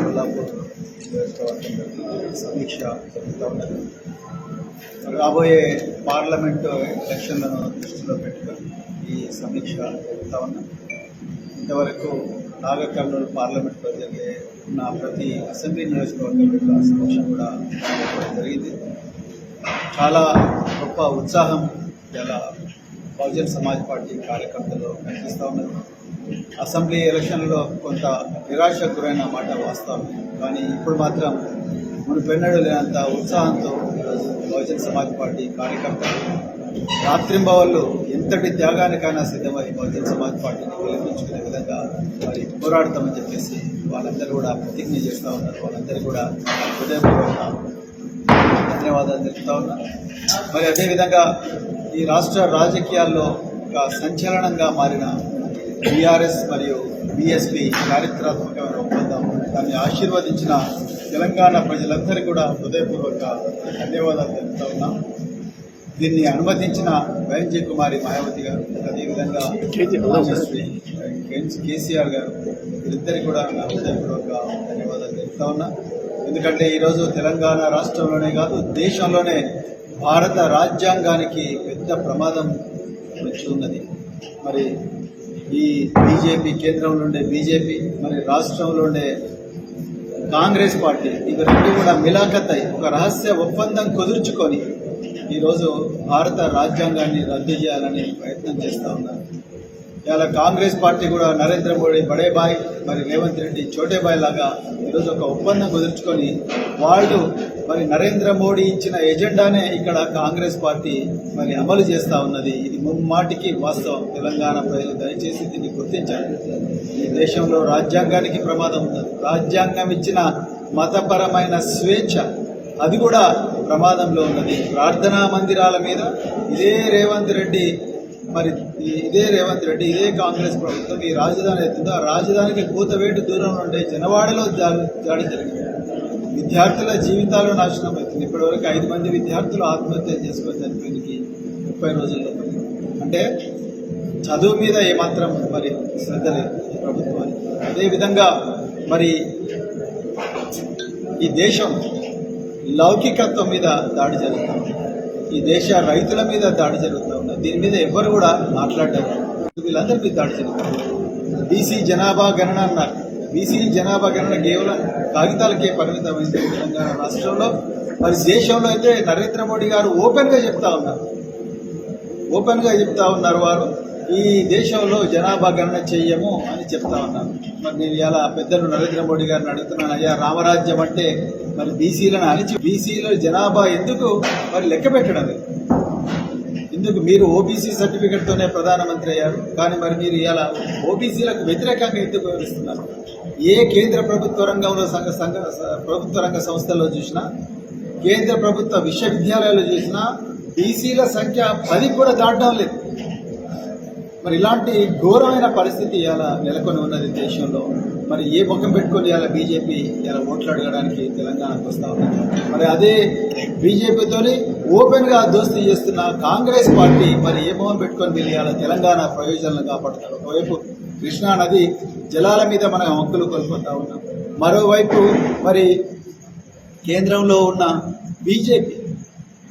కొల్లాపూర్ సమీక్ష జరుగుతూ ఉన్నది రాబోయే పార్లమెంటు ఎలక్షన్లను దృష్టిలో పెట్టుకొని ఈ సమీక్ష జరుగుతూ ఉన్నాం ఇంతవరకు నాగర్ పార్లమెంట్లో జరిగే ఉన్న ప్రతి అసెంబ్లీ నియోజకవర్గం యొక్క సమీక్ష కూడా జరిగింది. చాలా గొప్ప ఉత్సాహం ఎలా బహుజన్ సమాజ్ పార్టీ కార్యకర్తలు కనిపిస్తూ ఉన్నారు. అసెంబ్లీ ఎలక్షన్లో కొంత నిరాశకు గురైన మాట వాస్తవం. కానీ ఇప్పుడు మాత్రం మునుపెన్నడూ లేనంత ఉత్సాహంతో ఈరోజు బహుజన్ సమాజ్ పార్టీ కార్యకర్తలు రాత్రింబవళ్ళు ఎంతటి త్యాగానికైనా సిద్ధమై బహుజన్ సమాజ్ పార్టీని గెలిపించుకునే విధంగా మరి పోరాడతామని చెప్పేసి వాళ్ళందరూ కూడా ప్రతిజ్ఞ చేస్తూ ఉన్నారు. వాళ్ళందరూ కూడా హృదయపూర్వక ధన్యవాదాలు తెలుపుతా ఉన్నారు. మరి అదేవిధంగా ఈ రాష్ట్ర రాజకీయాల్లో ఒక సంచలనంగా మారిన బీఆర్ఎస్ మరియు బీఎస్పీ చారిత్రాత్మకమైన ఒప్పందం. దాన్ని ఆశీర్వదించిన తెలంగాణ ప్రజలందరికీ కూడా హృదయపూర్వక ధన్యవాదాలు తెలుపుతా ఉన్నాం. దీన్ని అనుమతించిన వైఎన్జీ కుమారి మాయావతి గారు అదేవిధంగా కేసీఆర్ గారు వీరిద్దరికి కూడా హృదయపూర్వక ధన్యవాదాలు తెలుపుతా ఉన్నా. ఎందుకంటే ఈరోజు తెలంగాణ రాష్ట్రంలోనే కాదు దేశంలోనే భారత రాజ్యాంగానికి పెద్ద ప్రమాదం వచ్చి ఉన్నది. మరి ఈ బీజేపీ కేంద్రంలో ఉండే బీజేపీ మరి రాష్ట్రంలో ఉండే కాంగ్రెస్ పార్టీ ఇవి రెండు కూడా మిలాఖత్ అయి ఒక రహస్య ఒప్పందం కుదుర్చుకొని ఈరోజు భారత రాజ్యాంగాన్ని రద్దు చేయాలని ప్రయత్నం చేస్తూ ఉన్నారు. ఇలా కాంగ్రెస్ పార్టీ కూడా నరేంద్ర మోడీ బడేబాయ్ మరి రేవంత్ రెడ్డి చోటేబాయ్ లాగా ఈరోజు ఒక ఒప్పందం కుదుర్చుకొని వాళ్ళు మరి నరేంద్ర మోడీ ఇచ్చిన ఎజెండానే ఇక్కడ కాంగ్రెస్ పార్టీ మరి అమలు చేస్తూ ఉన్నది. ఇది ముమ్మాటికి వాస్తవం. తెలంగాణ ప్రజలు దయచేసి దీన్ని గుర్తించాలి. ఈ దేశంలో రాజ్యాంగానికి ప్రమాదం ఉన్నది. రాజ్యాంగం ఇచ్చిన మతపరమైన స్వేచ్ఛ అది కూడా ప్రమాదంలో ఉన్నది. ప్రార్థనా మందిరాల మీద ఇదే రేవంత్ రెడ్డి మరి ఇదే రేవంత్ రెడ్డి ఇదే కాంగ్రెస్ ప్రభుత్వం ఈ రాజధాని ఎత్తుందో ఆ రాజధానికి కూతవేటు దూరం నుండి జనవాడలో దాడి దాడి జరిగింది. విద్యార్థుల జీవితాలు నాశనం అవుతుంది ఇప్పటివరకు ఐదు మంది విద్యార్థులు ఆత్మహత్య చేసుకొని చనిపోయింది ముప్పై రోజుల్లో అంటే చదువు మీద ఏమాత్రం మరి శ్రద్ధ లేదు ప్రభుత్వానికి. అదేవిధంగా మరి ఈ దేశం లౌకికత్వం మీద దాడి జరుగుతుంది. ఈ దేశ రైతుల మీద దాడి జరుగుతూ ఉంది. దీని మీద ఎవ్వరు కూడా మాట్లాడడం వీళ్ళందరి మీద దాడి జరుగుతుంది. బీసీ జనాభా గణన అన్నారు. బీసీ జనాభా గణన కేవలం కాగితాలకే పరిమితమైంది తెలంగాణ రాష్ట్రంలో మరి దేశంలో అయితే నరేంద్ర మోడీ గారు ఓపెన్గా చెప్తా ఉన్నారు. ఓపెన్గా చెప్తా ఉన్నారు వారు. ఈ దేశంలో జనాభా గణన చెయ్యము అని చెప్తా ఉన్నారు మరి నేను ఇలా పెద్దలు నరేంద్ర మోడీ గారిని అడుగుతున్నాను అయ్యా రామరాజ్యం అంటే మరి బీసీలను అణిచి బీసీల జనాభా ఎందుకు మరి లెక్క పెట్టడం ఎందుకు మీరు ఓబీసీ సర్టిఫికెట్తోనే ప్రధానమంత్రి అయ్యారు కానీ మరి మీరు ఇలా ఓబీసీలకు వ్యతిరేకంగా ఎందుకు వివరిస్తున్నారు ఏ కేంద్ర ప్రభుత్వ రంగంలో సంఘ సంఘ ప్రభుత్వ రంగ సంస్థల్లో చూసినా కేంద్ర ప్రభుత్వ విశ్వవిద్యాలయాలు చూసినా బీసీల సంఖ్య పది కూడా దాటడం లేదు. మరి ఇలాంటి ఘోరమైన పరిస్థితి ఇలా నెలకొని ఉన్నది దేశంలో. మరి ఏ ముఖం పెట్టుకొని ఇలా బీజేపీ ఇలా ఓట్లు అడగడానికి తెలంగాణకు వస్తా ఉంది? మరి అదే బీజేపీతోని ఓపెన్గా దోస్తీ చేస్తున్న కాంగ్రెస్ పార్టీ మరి ఏ మొహం పెట్టుకొని వీళ్ళు ఇలా తెలంగాణ ప్రయోజనాలను కాపాడుతారు? ఒకవైపు కృష్ణా నది జలాల మీద మనం హక్కులు కోల్పోతా ఉన్నాం. మరోవైపు మరి కేంద్రంలో ఉన్న బీజేపీ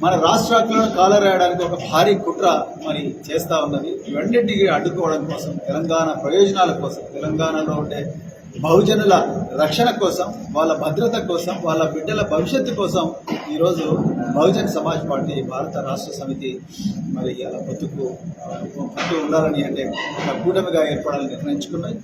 మన రాష్ట్రాలను కాలరాయడానికి ఒక భారీ కుట్ర మరి చేస్తా ఉన్నది. ఇవన్నింటికి అడ్డుకోవడం కోసం తెలంగాణ ప్రయోజనాల కోసం తెలంగాణలో ఉండే బహుజనుల రక్షణ కోసం వాళ్ళ భద్రత కోసం వాళ్ళ బిడ్డల భవిష్యత్తు కోసం ఈరోజు బహుజన్ సమాజ్ పార్టీ భారత రాష్ట్ర సమితి మరి అలా పొత్తుకు పొత్తు ఉండాలని అంటే ఒక కూటమిగా ఏర్పడాలని నిర్ణయించుకున్నాయి.